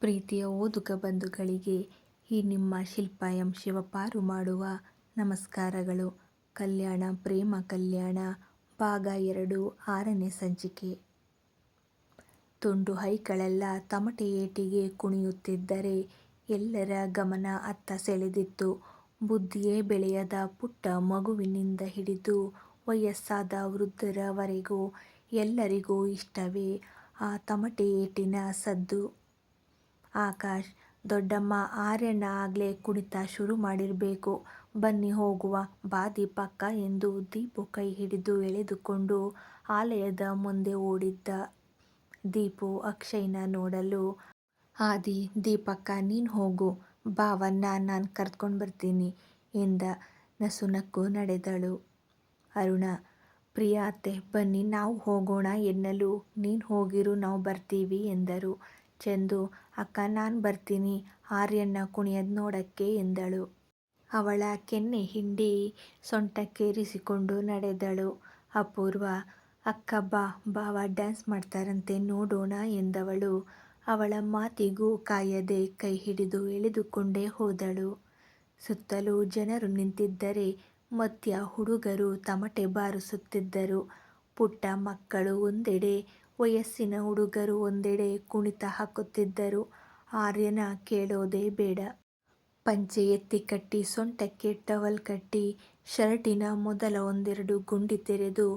ಪ್ರೀತಿಯ ಓದುಗ ಬಂಧುಗಳಿಗೆ ಈ ನಿಮ್ಮ ಶಿಲ್ಪ ಎಂ ಶಿವಪಾರು ಮಾಡುವ ನಮಸ್ಕಾರಗಳು. ಕಲ್ಯಾಣ, ಪ್ರೇಮ ಕಲ್ಯಾಣ, ಭಾಗ ಎರಡು, ಆರನೇ ಸಂಚಿಕೆ. ತುಂಡು ಹೈಗಳೆಲ್ಲ ತಮಟೆ ಏಟಿಗೆ ಕುಣಿಯುತ್ತಿದ್ದರೆ ಎಲ್ಲರ ಗಮನ ಅತ್ತ ಸೆಳೆದಿತ್ತು. ಬುದ್ಧಿಯೇ ಬೆಳೆಯದ ಪುಟ್ಟ ಮಗುವಿನಿಂದ ಹಿಡಿದು ವಯಸ್ಸಾದ ವೃದ್ಧರವರೆಗೂ ಎಲ್ಲರಿಗೂ ಇಷ್ಟವೇ ಆ ತಮಟೆ ಏಟಿನ ಸದ್ದು. ಆಕಾಶ್: ದೊಡ್ಡಮ್ಮ ಆರ್ಯಣ್ಣ ಆಗಲೇ ಕುಣಿತ ಶುರು ಮಾಡಿರಬೇಕು ಬನ್ನಿ ಹೋಗುವ. ಬಾ ದೀಪಕ್ಕ ಎಂದು ದೀಪು ಕೈ ಹಿಡಿದು ಎಳೆದುಕೊಂಡು ಆಲಯದ ಮುಂದೆ ಓಡಿದ್ದ ದೀಪು ಅಕ್ಷಯ್ನ ನೋಡಲು, ಆದಿ, ದೀಪಕ್ಕ ನೀನು ಹೋಗು. ಬಾವನ್ನ ನಾನು ಕರ್ಕೊಂಡು ಬರ್ತೀನಿ ಎಂದ ನಸುನಕ್ಕು ನಡೆದಳು. ಅರುಣ: ಪ್ರಿಯಾತೆ ಬನ್ನಿ ನಾವು ಹೋಗೋಣ ಎನ್ನಲು ನೀನು ಹೋಗಿರು, ನಾವು ಬರ್ತೀವಿ ಎಂದರು. ಚಂದು: ಅಕ್ಕ ನಾನು ಬರ್ತೀನಿ ಆರ್ಯಣ್ಣ ಕುಣಿಯದ್ ನೋಡಕ್ಕೆ ಎಂದಳು. ಅವಳ ಕೆನ್ನೆ ಹಿಂಡಿ ಸೊಂಟಕ್ಕೇರಿಸಿಕೊಂಡು ನಡೆದಳು. ಅಪೂರ್ವ: ಅಕ್ಕ ಬಾ ಬಾವ ಡ್ಯಾನ್ಸ್ ಮಾಡ್ತಾರಂತೆ ನೋಡೋಣ ಎಂದವಳು ಅವಳ ಮಾತಿಗೂ ಕಾಯದೆ ಕೈ ಹಿಡಿದು ಎಳೆದುಕೊಂಡೇ ಹೋದಳು. ಸುತ್ತಲೂ ಜನರು ನಿಂತಿದ್ದರೆ ಮಧ್ಯ ಹುಡುಗರು ತಮಟೆ ಬಾರಿಸುತ್ತಿದ್ದರು. ಪುಟ್ಟ ಮಕ್ಕಳು ಒಂದೆಡೆ, ವಯಸ್ಸಿನ ಹುಡುಗರು ಒಂದೆಡೆ ಕುಣಿತ ಹಾಕುತ್ತಿದ್ದರು. ಆರ್ಯನ ಕೇಳೋದೇ ಬೇಡ. ಪಂಚೆ ಎತ್ತಿ ಕಟ್ಟಿ, ಸೊಂಟಕ್ಕೆ ಟವಲ್ ಕಟ್ಟಿ, ಶರ್ಟಿನ ಮೊದಲ ಒಂದೆರಡು ಗುಂಡಿ ತೆರೆದು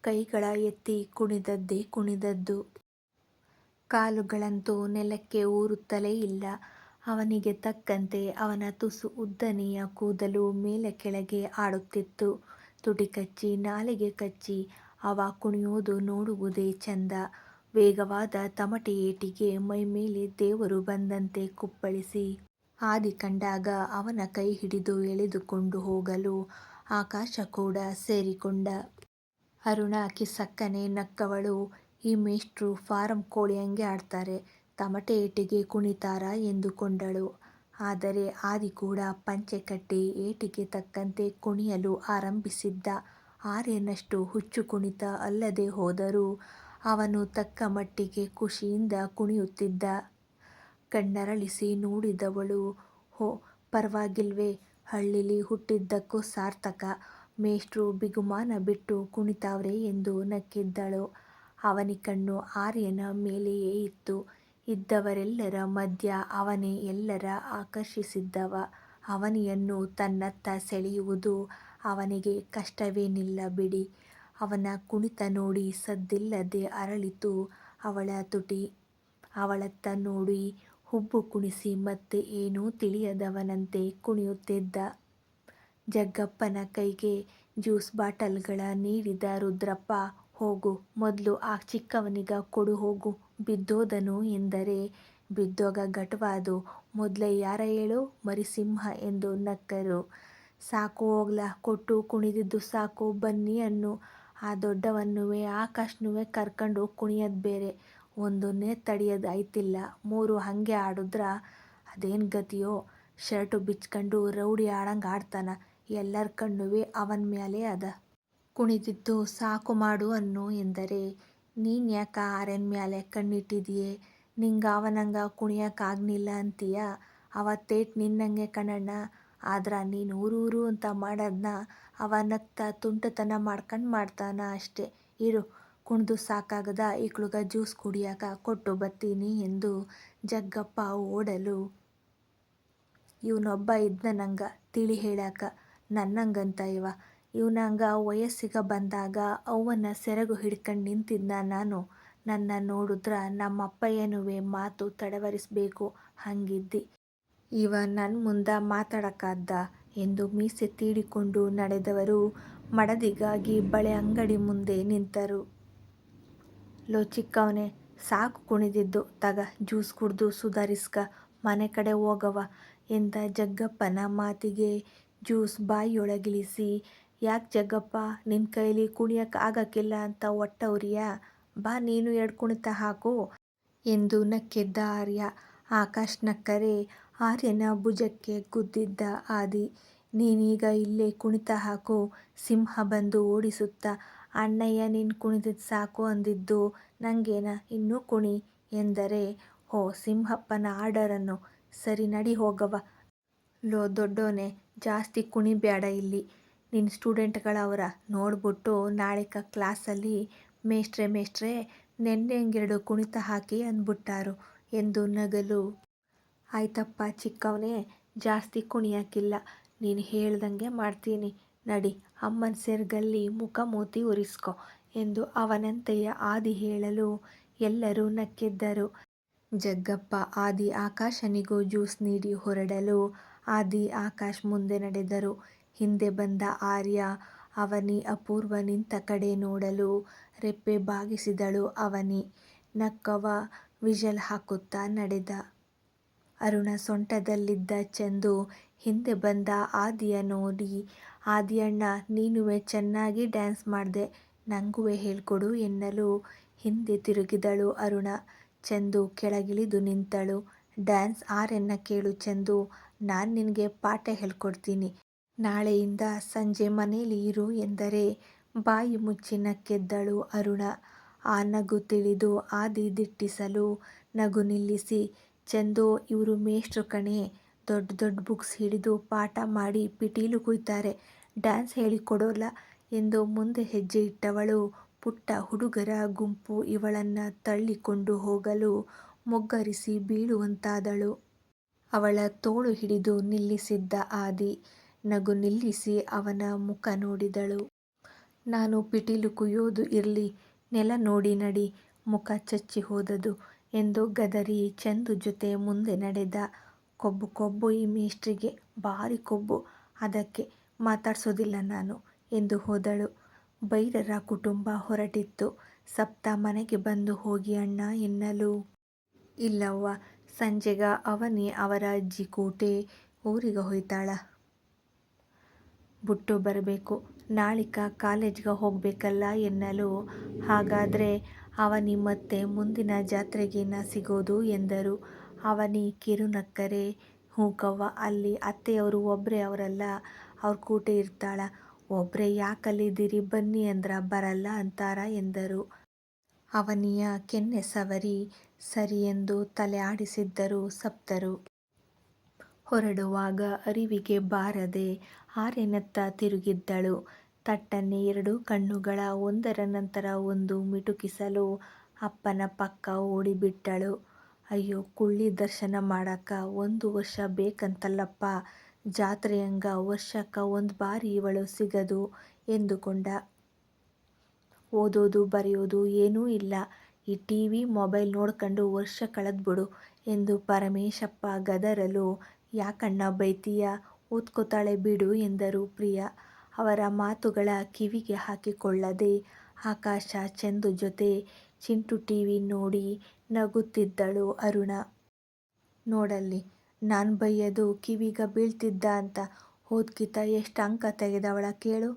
ಕೈಗಳ ಎತ್ತಿ ಕುಣಿದದ್ದೇ ಕುಣಿದದ್ದು. ಕಾಲುಗಳಂತೂ ನೆಲಕ್ಕೆ ಊರುತ್ತಲೇ ಇಲ್ಲ. ಅವನಿಗೆ ತಕ್ಕಂತೆ ಅವನ ತುಸು ಉದ್ದನೆಯ ಕೂದಲು ಮೇಲೆ ಕೆಳಗೆ ಆಡುತ್ತಿತ್ತು. ತುಟಿ ಕಚ್ಚಿ, ನಾಲಿಗೆ ಕಚ್ಚಿ ಅವ ಕುಣಿಯೋದು ನೋಡುವುದೇ ಚಂದ. ವೇಗವಾದ ತಮಟೆ ಏಟಿಗೆ ಮೈಮೇಲೆ ದೇವರು ಬಂದಂತೆ ಕುಪ್ಪಳಿಸಿ ಆದಿ ಕಂಡಾಗ ಅವನ ಕೈ ಹಿಡಿದು ಎಳೆದುಕೊಂಡು ಹೋಗಲು ಆಕಾಶ ಕೂಡ ಸೇರಿಕೊಂಡ. ಅರುಣ ಕಿಸಕ್ಕನೆ ನಕ್ಕವಳು ಈ ಮೇಷ್ಟ್ರು ಫಾರಂ ಕೋಳಿಯಂಗೆ ಆಡ್ತಾರೆ. ತಮಟೆ ಏಟಿಗೆ ಕುಣಿತಾರ ಎಂದುಕೊಂಡಳು. ಆದರೆ ಆದಿ ಕೂಡ ಪಂಚೆ ಕಟ್ಟಿ ಏಟಿಗೆ ತಕ್ಕಂತೆ ಕುಣಿಯಲು ಆರಂಭಿಸಿದ್ದ. ಆರ್ಯನಷ್ಟು ಹುಚ್ಚು ಕುಣಿತ ಅಲ್ಲದೆ ಹೋದರೂ ಅವನು ತಕ್ಕ ಮಟ್ಟಿಗೆ ಖುಷಿಯಿಂದ ಕುಣಿಯುತ್ತಿದ್ದ. ಕಣ್ಣರಳಿಸಿ ನೋಡಿದವಳು, ಹೋ, ಪರವಾಗಿಲ್ವೇ, ಹಳ್ಳಿಲಿ ಹುಟ್ಟಿದ್ದಕ್ಕೂ ಸಾರ್ಥಕ. ಮೇಷ್ಟ್ರು ಬಿಗುಮಾನ ಬಿಟ್ಟು ಕುಣಿತಾವ್ರೆ ಎಂದು ನಕ್ಕಿದ್ದಳು ಅವನಿ ಕಣ್ಣು ಆರ್ಯನ ಮೇಲೆಯೇ ಇತ್ತು. ಇದ್ದವರೆಲ್ಲರ ಮಧ್ಯ ಅವನೇ ಎಲ್ಲರ ಆಕರ್ಷಿಸಿದ್ದವ. ಅವನಿಯನ್ನು ತನ್ನತ್ತ ಸೆಳೆಯುವುದು ಅವನಿಗೆ ಕಷ್ಟವೇನಿಲ್ಲ ಬಿಡಿ. ಅವನ ಕುಣಿತ ನೋಡಿ ಸದ್ದಿಲ್ಲದೆ ಅರಳಿತು ಅವಳ ತುಟಿ. ಅವಳತ್ತ ನೋಡಿ ಹುಬ್ಬು ಕುಣಿಸಿ ಮತ್ತೆ ಏನೂ ತಿಳಿಯದವನಂತೆ ಕುಣಿಯುತ್ತಿದ್ದ. ಜಗ್ಗಪ್ಪನ ಕೈಗೆ ಜ್ಯೂಸ್ ಬಾಟಲ್ಗಳ ನೀಡಿದ ರುದ್ರಪ್ಪ, ಹೋಗು ಮೊದಲು ಆ ಚಿಕ್ಕವನಿಗ ಕೊಡು ಹೋಗು ಬಿದ್ದೋದನು ಎಂದರೆ, ಬಿದ್ದೋಗ ಘಟವಾದು ಮೊದಲೇ ಯಾರ ಹೇಳು ಮರಿಸಿಂಹ ಎಂದು ನಕ್ಕರು. ಸಾಕು, ಹೋಗ್ಲ, ಕೊಟ್ಟು, ಕುಣಿದಿದ್ದು ಸಾಕು, ಬನ್ನಿ ಅನ್ನು. ಆ ದೊಡ್ಡವನ್ನುವೆ ಆಕಾಶ್ನುವೆ ಕರ್ಕೊಂಡು ಕುಣಿಯದ್ ಬೇರೆ. ಒಂದನ್ನೇ ತಡಿಯದ್ ಐತಿಲ್ಲ ಮೂರು ಹಂಗೆ ಆಡಿದ್ರ ಅದೇನ್ ಗತಿಯೋ? Shirt ಬಿಚ್ಕೊಂಡು rowdy ಆಡಂಗೆ ಆಡ್ತಾನ. ಎಲ್ಲರ ಕಣ್ಣುವೆ ಅವನ ಮೇಲೆ ಅದ. ಕುಣಿದಿದ್ದು ಸಾಕು ಮಾಡು ಅನ್ನು ಎಂದರೆ, ನೀನ್ ಯಾಕ ಮೇಲೆ ಮ್ಯಾಲೆ ಕಣ್ಣಿಟ್ಟಿದಿಯೆ? ನಿಂಗ ಅವನಂಗ ಕುಣಿಯಕ್ಕಾಗ್ನಿಲ್ಲ ಆಗ್ನಿಲ್ಲ ಅವತ್ತೇಟ್ ನಿನ್ನಂಗೆ ಕಣಣ್ಣ. ಆದ್ರ ನೀನು ಉರು-ಉರು ಅಂತ ಮಾಡೋದನ್ನ ಅವ ನಕ್ತ ತುಂಟತನ ಮಾಡ್ಕೊಂಡು ಮಾಡ್ತಾನ ಅಷ್ಟೇ. ಇರು, ಕುಣ್ದು ಸಾಕಾಗದ ಈಕ್ಳುಗ ಜ್ಯೂಸ್ ಕುಡಿಯಾಕ ಕೊಟ್ಟು ಬತ್ತೀನಿ ಎಂದು ಜಗ್ಗಪ್ಪ ಓಡಲು. ಇವನೊಬ್ಬ ಇದ್ನ ನಂಗೆ ತಿಳಿ ಹೇಳಾಕ, ನನ್ನಂಗಂತ ಇವ. ಇವನಂಗ ವಯಸ್ಸಿಗ ಬಂದಾಗ ಅವನ್ನ ಸೆರಗು ಹಿಡ್ಕೊಂಡು ನಿಂತಿದ್ನ ನಾನು. ನನ್ನ ನೋಡಿದ್ರ ನಮ್ಮಪ್ಪ ಏನುವೆ ಮಾತು ತಡವರಿಸಬೇಕು ಹಂಗಿದ್ದಿ. ಇವ ನನ್ನ ಮುಂದ ಮಾತಾಡಕಾದ್ದ ಎಂದು ಮೀಸೆ ತೀಡಿಕೊಂಡು ನಡೆದವರು ಮಡದಿಗಾಗಿ ಬಳೆ ಅಂಗಡಿ ಮುಂದೆ ನಿಂತರು. ಲೋ ಚಿಕ್ಕವನೇ, ಸಾಕು ಕುಣಿದಿದ್ದು, ತಗ, ಜ್ಯೂಸ್ ಕುಡ್ದು ಸುಧಾರಿಸ್ಕ ಮನೆಕಡೆ ಹೋಗವ ಎಂದ ಜಗ್ಗಪ್ಪನ ಮಾತಿಗೆ ಜ್ಯೂಸ್ ಬಾಯಿಯೊಳಗಿಳಿಸಿ, ಯಾಕ್ ಜಗ್ಗಪ್ಪ, ನಿನ್ ಕೈಲಿ ಕುಣಿಯಕ ಆಗಕಿಲ್ಲ ಅಂತ ಹೊಟ್ಟ ಉರಿಯ ಬಾ, ನೀನು ಎರ್ಡ್ ಕುಣಿತ ಹಾಕು ಎಂದು ನಕ್ಕಿದ್ದ ಆರ್ಯ. ಆಕಾಶ್ ನಕ್ಕರೆ ಆರ್ಯನ ಭುಜಕ್ಕೆ ಗುದ್ದಿದ್ದ ಆದಿ. ನೀನೀಗ ಇಲ್ಲೇ ಕುಣಿತ ಹಾಕು, ಸಿಂಹ ಬಂದು ಓಡಿಸುತ್ತ, ಅಣ್ಣಯ್ಯ ನೀನ್ ಕುಣಿದಿದ್ದು ಸಾಕು ಅಂದಿದ್ದು ನಂಗೇನ ಇನ್ನೂ ಕುಣಿ ಎಂದರೆ, ಹೋ, ಸಿಂಹಪ್ಪನ ಆರ್ಡರನ್ನು ಸರಿ ನಡಿ ಹೋಗವ ಲೋ, ದೊಡ್ಡೋನೆ, ಜಾಸ್ತಿ ಕುಣಿಬ್ಯಾಡ ಇಲ್ಲಿ ನಿನ್ನ ಸ್ಟೂಡೆಂಟ್ಗಳವರ ನೋಡ್ಬಿಟ್ಟು ನಾಳಿಕ ಕ್ಲಾಸಲ್ಲಿ ಮೇಷ್ಟ್ರೆ ಮೇಷ್ಟ್ರೆ ನೆನ್ನೆಂಗೆರಡು ಕುಣಿತ ಹಾಕಿ ಅಂದ್ಬಿಟ್ಟಾರು ಎಂದು ನಗಲು ಆಯ್ತಪ್ಪ ಚಿಕ್ಕವನೇ, ಜಾಸ್ತಿ ಕುಣಿಯಕ್ಕಿಲ್ಲ. ನೀನು ಹೇಳ್ದಂಗೆ ಮಾಡ್ತೀನಿ. ನಡಿ, ಅಮ್ಮನ ಸೆರ್ಗಲ್ಲಿ ಮುಖ ಮೂತಿ ಉರಿಸ್ಕೊ ಎಂದು ಅವನಂತೆಯ ಆದಿ ಹೇಳಲು ಎಲ್ಲರೂ ನಕ್ಕಿದ್ದರು. ಜಗ್ಗಪ್ಪ ಆದಿ ಆಕಾಶನಿಗೂ ಜ್ಯೂಸ್ ನೀಡಿ ಹೊರಡಲು ಆದಿ ಆಕಾಶ್ ಮುಂದೆ ನಡೆದರು. ಹಿಂದೆ ಬಂದ ಆರ್ಯ ಅವನಿ ಅಪೂರ್ವ ನಿಂತ ಕಡೆ ನೋಡಲು ರೆಪ್ಪೆ ಬಾಗಿಸಿದಳು ಅವನಿ. ನಕ್ಕವ ವಿಜಲ್ ಹಾಕುತ್ತಾ ನಡೆದ. ಅರುಣ ಸೊಂಟದಲ್ಲಿದ್ದ ಚಂದು ಹಿಂದೆ ಬಂದ ಆದಿಯ ನೋಡಿ, ಆದಿಯಣ್ಣ, ನೀನುವೆ ಚೆನ್ನಾಗಿ ಡ್ಯಾನ್ಸ್ ಮಾಡಿದೆ, ನಂಗುವೆ ಹೇಳ್ಕೊಡು ಎನ್ನಲು ಹಿಂದೆ ತಿರುಗಿದಳು ಅರುಣ. ಚಂದು ಕೆಳಗಿಳಿದು ನಿಂತಳು. ಡ್ಯಾನ್ಸ್ ಆರೆನ್ನ ಕೇಳು ಚಂದು, ನಾನು ನಿನಗೆ ಪಾಠ ಹೇಳ್ಕೊಡ್ತೀನಿ. ನಾಳೆಯಿಂದ ಸಂಜೆ ಮನೇಲಿ ಇರು ಎಂದರೆ ಬಾಯಿ ಮುಚ್ಚಿ ನಕ್ಕೆದ್ದಳು ಅರುಣ. ಆ ನಗು ತಿಳಿದು ಆದಿ ದಿಟ್ಟಿಸಲು ನಗು ನಿಲ್ಲಿಸಿ ಚಂದು ಇವರು ಮೇಷ್ಟ್ರು ಕಣೆ. ದೊಡ್ಡ ದೊಡ್ಡ ಬುಕ್ಸ್ ಹಿಡಿದು ಪಾಠ ಮಾಡಿ ಪಿಟೀಲು ಕುಯ್ತಾರೆ. ಡ್ಯಾನ್ಸ್ ಹೇಳಿಕೊಡೋಲ್ಲ ಎಂದು ಮುಂದೆ ಹೆಜ್ಜೆ ಇಟ್ಟವಳು. ಪುಟ್ಟ ಹುಡುಗರ ಗುಂಪು ಇವಳನ್ನು ತಳ್ಳಿಕೊಂಡು ಹೋಗಲು ಮೊಗ್ಗರಿಸಿ ಬೀಳುವಂತಾದಳು. ಅವಳ ತೋಳು ಹಿಡಿದು ನಿಲ್ಲಿಸಿದ್ದ ಆದಿ ನಗು ನಿಲ್ಲಿಸಿ ಅವನ ಮುಖ ನೋಡಿದಳು. ನಾನು ಪಿಟೀಲು ಕುಯ್ಯೋದು ಇರಲಿ, ನೆಲ ನೋಡಿ ನಡಿ, ಮುಖ ಚಚ್ಚಿ ಹೋದದು. ಎಂದು ಗದರಿ ಚಂದು ಜೊತೆ ಮುಂದೆ ನಡೆದ ಕೊಬ್ಬು ಕೊಬ್ಬು ಈ ಮೇಷ್ಟ್ರಿಗೆ ಭಾರಿ ಕೊಬ್ಬು. ಅದಕ್ಕೆ ಮಾತಾಡ್ಸೋದಿಲ್ಲ ನಾನು ಎಂದು ಹೋದಳು. ಬೈರರ ಕುಟುಂಬ ಹೊರಟಿತ್ತು. ಸಪ್ತ ಮನೆಗೆ ಬಂದು ಹೋಗಿ, ಅಣ್ಣ, ಎನ್ನಲು? ಇಲ್ಲವ್ವ, ಸಂಜೆಗ ಅವನೇ ಅವರ ಅಜ್ಜಿ ಕೋಟೆ ಊರಿಗೆ ಹೋಯ್ತಾಳ. ಬುಟ್ಟು ಬರಬೇಕು. ನಾಳಿಕ ಕಾಲೇಜ್ಗೆ ಹೋಗಬೇಕಲ್ಲ ಎನ್ನಲು? ಹಾಗಾದರೆ ಅವನಿ ಮತ್ತೆ ಮುಂದಿನ ಜಾತ್ರೆಗೇನ ಸಿಗೋದು ಎಂದರು. ಅವನಿ ಕಿರುನಕ್ಕರೆ, ಹೂಕವ್ವ, ಅಲ್ಲಿ ಅತ್ತೆಯವರು ಒಬ್ಬರೇ ಅವರಲ್ಲ, ಅವ್ರ ಕೂಟೆ ಇರ್ತಾಳ. ಒಬ್ಬರೇ ಯಾಕಲ್ಲಿದ್ದೀರಿ ಬನ್ನಿ ಅಂದ್ರ ಬರಲ್ಲ ಅಂತಾರ ಎಂದರು. ಅವನಿಯ ಕೆನ್ನೆ ಸವರಿ ಸರಿ ಎಂದು ತಲೆ ಆಡಿಸಿದ್ದರು ಸಪ್ತರು. ಹೊರಡುವಾಗ ಅರಿವಿಗೆ ಬಾರದೆ ಆರೆನತ್ತ ತಿರುಗಿದ್ದಳು. ತಟ್ಟನೆ ಎರಡು ಕಣ್ಣುಗಳ ಒಂದರ ನಂತರ ಒಂದು ಮಿಟುಕಿಸಲು ಅಪ್ಪನ ಪಕ್ಕ ಓಡಿಬಿಟ್ಟಳು. ಅಯ್ಯೋ, ಕುಳ್ಳಿ ದರ್ಶನ ಮಾಡಾಕ ಒಂದು ವರ್ಷ ಬೇಕಂತಲ್ಲಪ್ಪ. ಜಾತ್ರೆಯಂಗ ವರ್ಷಕ್ಕ ಒಂದು ಬಾರಿ ಇವಳು ಸಿಗದು ಎಂದುಕೊಂಡ. ಓದೋದು ಬರೆಯೋದು ಏನೂ ಇಲ್ಲ. ಈ ಟಿವಿ ಮೊಬೈಲ್ ನೋಡ್ಕೊಂಡು ವರ್ಷ ಕಳೆದ್ಬಿಡು ಎಂದು ಪರಮೇಶಪ್ಪ ಗದರಲು, ಯಾಕಣ್ಣ ಬೈತೀಯ? ಓದ್ಕೋತಾಳೆ ಬಿಡು ಎಂದರು ಪ್ರಿಯ. ಅವರ ಮಾತುಗಳ ಕಿವಿಗೆ ಹಾಕಿಕೊಳ್ಳದೆ ಆಕಾಶ ಚಂದು ಜೊತೆ ಚಿಂಟು ಟಿವಿ ನೋಡಿ ನಗುತ್ತಿದ್ದಳು ಅರುಣ. ನೋಡಲ್ಲಿ, ನಾನು ಬೈಯದು ಕಿವಿಗ ಬೀಳ್ತಿದ್ದ ಅಂತ ಓದ್ಕಿತ ಎಷ್ಟು ಅಂಕ ತೆಗೆದವಳ ಕೇಳು.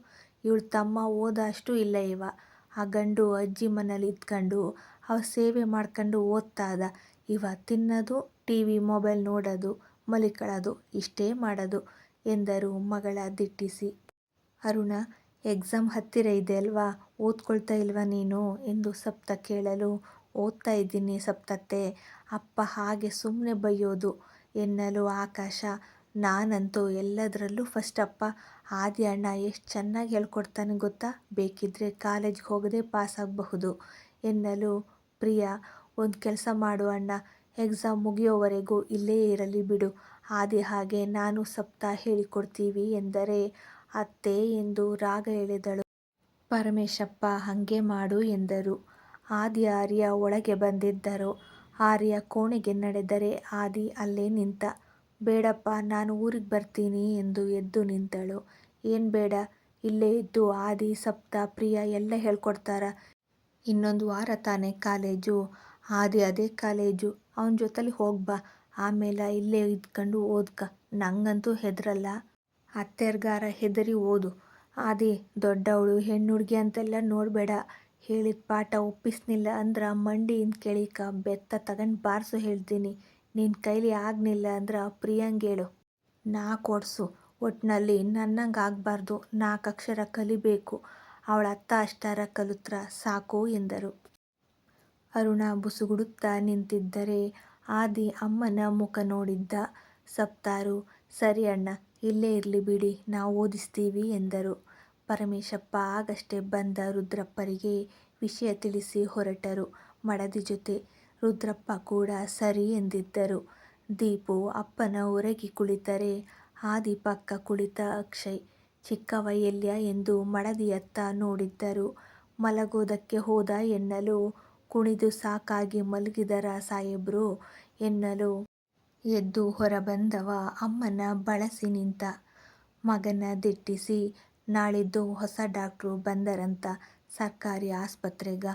ಇವಳು ತಮ್ಮ ಓದಷ್ಟು ಇಲ್ಲ ಇವ. ಆ ಗಂಡು ಅಜ್ಜಿ ಮನೇಲಿ ಇದ್ಕಂಡು ಅವ ಸೇವೆ ಮಾಡ್ಕಂಡು ಓದ್ತಾದ. ಇವ ತಿನ್ನೋದು, ಟಿವಿ, ಮೊಬೈಲ್ ನೋಡೋದು, ಮಲಿಕಳದು, ಇಷ್ಟೇ ಮಾಡೋದು ಎಂದರು ಮಗಳ ದಿಟ್ಟಿಸಿ. ಅರುಣ, ಎಕ್ಸಾಮ್ ಹತ್ತಿರ ಇದೆ ಅಲ್ವಾ? ಓದ್ಕೊಳ್ತಾ ಇಲ್ವಾ ನೀನು? ಎಂದು ಸಪ್ತ ಕೇಳಲು, ಓದ್ತಾ ಇದ್ದೀನಿ ಸಪ್ತತ್ತೆ. ಅಪ್ಪ ಹಾಗೆ ಸುಮ್ಮನೆ ಬೈಯೋದು ಎನ್ನಲು ಆಕಾಶ. ನಾನಂತೂ ಎಲ್ಲದರಲ್ಲೂ ಫಸ್ಟ್ ಅಪ್ಪ. ಆದಿ ಅಣ್ಣ ಎಷ್ಟು ಚೆನ್ನಾಗಿ ಹೇಳ್ಕೊಡ್ತಾನೆ ಗೊತ್ತಾ? ಬೇಕಿದ್ರೆ ಕಾಲೇಜ್ಗೆ ಹೋಗದೆ ಪಾಸ್ ಆಗಬಹುದು ಎನ್ನಲು, ಪ್ರಿಯ, ಒಂದು ಕೆಲಸ ಮಾಡು ಅಣ್ಣ. ಎಕ್ಸಾಮ್ ಮುಗಿಯೋವರೆಗೂ ಇಲ್ಲೇ ಇರಲಿ ಬಿಡು. ಆದಿ ಹಾಗೆ ನಾನು ಸಪ್ತ ಹೇಳಿಕೊಡ್ತೀವಿ ಎಂದರೆ ಅತ್ತೆ ಎಂದು ರಾಗ ಎಳೆದಳು ಪರಮೇಶಪ್ಪ, ಹಾಗೆ ಮಾಡು ಎಂದರು. ಆದಿ ಆರ್ಯ ಒಳಗೆ ಬಂದಿದ್ದರು. ಆರ್ಯ ಕೋಣೆಗೆ ನಡೆದರೆ ಆದಿ ಅಲ್ಲೇ ನಿಂತ, ಬೇಡಪ್ಪ, ನಾನು ಊರಿಗೆ ಬರ್ತೀನಿ ಎಂದು ಎದ್ದು ನಿಂತಳು. ಏನು ಬೇಡ, ಇಲ್ಲೇ ಇದ್ದು ಆದಿ, ಸಪ್ತ, ಪ್ರಿಯ ಎಲ್ಲ ಹೇಳ್ಕೊಡ್ತಾರ. ಇನ್ನೊಂದು ವಾರ ತಾನೇ ಕಾಲೇಜು. ಆದಿ ಅದೇ ಕಾಲೇಜು. ಅವನ ಜೊತೆಲಿ ಹೋಗ್ಬಾ. ಆಮೇಲೆ ಇಲ್ಲೇ ಇದ್ಕೊಂಡು ಓದ್ಕ. ನಂಗಂತೂ ಹೆದರಲ್ಲ. ಅತ್ತೆರ್ಗಾರ ಹೆದರಿ ಓದು. ಆದಿ, ದೊಡ್ಡವಳು, ಹೆಣ್ಣುಡ್ಗಿ ಅಂತೆಲ್ಲ ನೋಡಬೇಡ. ಹೇಳಿದ ಪಾಠ ಒಪ್ಪಿಸ್ನಿಲ್ಲ ಅಂದ್ರ ಮಂಡಿಯಿಂದ ಕೆಳಿಕ ಬೆತ್ತ ತಗೊಂಡು ಬಾರಿಸು ಹೇಳ್ತೀನಿ. ನಿನ್ನ ಕೈಲಿ ಆಗ್ನಿಲ್ಲ ಅಂದ್ರ ಪ್ರಿಯಂಗೇಳು ನಾ ಕೊಡ್ಸು. ಒಟ್ನಲ್ಲಿ ನನ್ನಂಗೆ ಆಗಬಾರ್ದು. ನಾಲ್ಕು ಅಕ್ಷರ ಕಲಿಬೇಕು. ಅವಳ ಅತ್ತ ಅಷ್ಟಾರ ಕಲುತ್ರ ಸಾಕು ಎಂದರು. ಅರುಣ ಬುಸುಗುಡುತ್ತಾ ನಿಂತಿದ್ದರೆ ಆದಿ ಅಮ್ಮನ ಮುಖ ನೋಡಿದ್ದ. ಸಪ್ತಾರು, ಸರಿ ಅಣ್ಣ. ಇಲ್ಲೇ ಇರಲಿ ಬಿಡಿ, ನಾವು ಓದಿಸ್ತೀವಿ ಎಂದರು. ಪರಮೇಶಪ್ಪ ಆಗಷ್ಟೇ ಬಂದ ರುದ್ರಪ್ಪರಿಗೆ ವಿಷಯ ತಿಳಿಸಿ ಹೊರಟರು ಮಡದಿ ಜೊತೆ. ರುದ್ರಪ್ಪ ಕೂಡ ಸರಿ ಎಂದಿದ್ದರು. ದೀಪು ಅಪ್ಪನ ಒರಗಿ ಕುಳಿತರೆ, ಆ ಪಕ್ಕ ಕುಳಿತ ಅಕ್ಷಯ್. ಚಿಕ್ಕವ ಎಲ್ಯಾ ಎಂದು ಮಡದಿಯತ್ತ ನೋಡಿದ್ದರು. ಮಲಗೋದಕ್ಕೆ ಹೋದ ಎನ್ನಲು, ಕುಣಿದು ಸಾಕಾಗಿ ಮಲಗಿದರ ಸಾಹೇಬ್ರು ಎನ್ನಲು ಎದ್ದು ಹೊರಬಂದವ ಅಮ್ಮನ ಬಳಸಿ ನಿಂತ. ಮಗನ ದಿಟ್ಟಿಸಿ, ನಾಳಿದ್ದು ಹೊಸ ಡಾಕ್ಟ್ರು ಬಂದರಂತ ಸರ್ಕಾರಿ ಆಸ್ಪತ್ರೆಗ,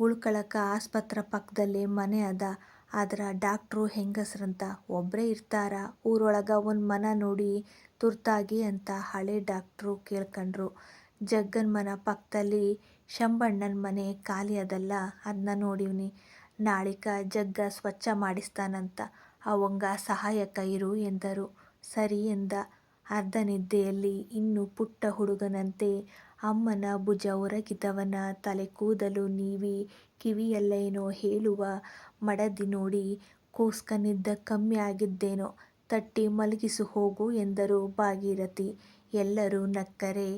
ಉಳ್ಕಳಕ ಆಸ್ಪತ್ರೆ ಪಕ್ಕದಲ್ಲಿ ಮನೆ ಅದ ಆದ್ರ ಡಾಕ್ಟ್ರು ಹೆಂಗಸ್ರಂತ. ಒಬ್ರೇ ಇರ್ತಾರ ಊರೊಳಗ ಒಂದು ಮನ ನೋಡಿ ತುರ್ತಾಗಿ ಅಂತ ಹಳೆ ಡಾಕ್ಟ್ರು ಕೇಳ್ಕಂಡ್ರು. ಜಗ್ಗನ್ ಮನ ಪಕ್ಕದಲ್ಲಿ ಶಂಬಣ್ಣನ ಮನೆ ಖಾಲಿ ಅದಲ್ಲ ಅದನ್ನ ನೋಡಿವ್ನಿ. ನಾಳಿಕ ಜಗ್ಗ ಸ್ವಚ್ಛ ಮಾಡಿಸ್ತಾನಂತ ಅವಂಗ ಸಹಾಯಕ ಇರು ಎಂದರು. ಸರಿ ಎಂದ. ಅರ್ಧ ನಿದ್ದೆಯಲ್ಲಿ ಇನ್ನೂ ಪುಟ್ಟ ಹುಡುಗನಂತೆ ಅಮ್ಮನ ಭುಜ ಒರಗಿದವನ ತಲೆಕೂದಲು ನೀವಿ ಕಿವಿಯಲ್ಲೇನೋ ಹೇಳುವ ಮಡದಿ ನೋಡಿ ಕೋಸ್ಕನಿದ್ದ ಕಮ್ಮಿ ಆಗಿದ್ದೇನೋ ತಟ್ಟಿ ಮಲಗಿಸು ಹೋಗು ಎಂದರು ಭಾಗೀರಥಿ. ಎಲ್ಲರೂ ನಕ್ಕರೆ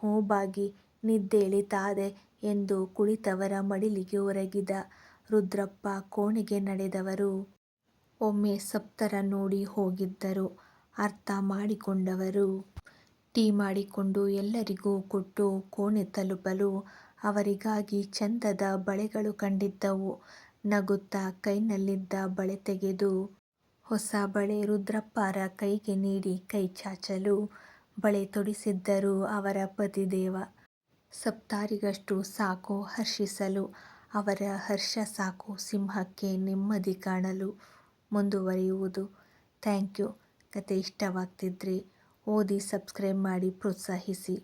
ಹೂ ಭಾಗಿ ನಿದ್ದೆಳಿತಾದೆ ಎಂದು ಕುಳಿತವರ ಮಡಿಲಿಗೆ ಒರಗಿದ. ರುದ್ರಪ್ಪ ಕೋಣೆಗೆ ನಡೆದವರು. ಒಮ್ಮೆ ಸಪ್ತರ ನೋಡಿ ಹೋಗಿದ್ದರು. ಅರ್ಥ ಮಾಡಿಕೊಂಡವರು. ಟೀ ಮಾಡಿಕೊಂಡು ಎಲ್ಲರಿಗೂ ಕೊಟ್ಟು ಕೋಣೆ ತಲುಪಲು ಅವರಿಗಾಗಿ ಚಂದದ ಬಳೆಗಳು ಕಂಡಿದ್ದವು. ನಗುತ್ತಾ ಕೈನಲ್ಲಿದ್ದ ಬಳೆ ತೆಗೆದು ಹೊಸ ಬಳೆ ರುದ್ರಪ್ಪಾರ ಕೈಗೆ ನೀಡಿ ಕೈ ಚಾಚಲು ಬಳೆ ತೊಡಿಸಿದ್ದರು ಅವರ ಪತಿದೇವ. ಸಪ್ತಾರಿಗಷ್ಟು ಸಾಕು ಹರ್ಷಿಸಲು, ಅವರ ಹರ್ಷ ಸಾಕು ಸಿಂಹಕ್ಕೆ ನೆಮ್ಮದಿ ಕಾಣಲು. ಮುಂದುವರಿಯುವುದು. ಥ್ಯಾಂಕ್ ಯು ಕತೆ ಇಷ್ಟವಾಗ್ತಿದ್ರೆ ಓದಿ ಸಬ್ಸ್ಕ್ರೈಬ್ ಮಾಡಿ ಪ್ರೋತ್ಸಾಹಿಸಿ.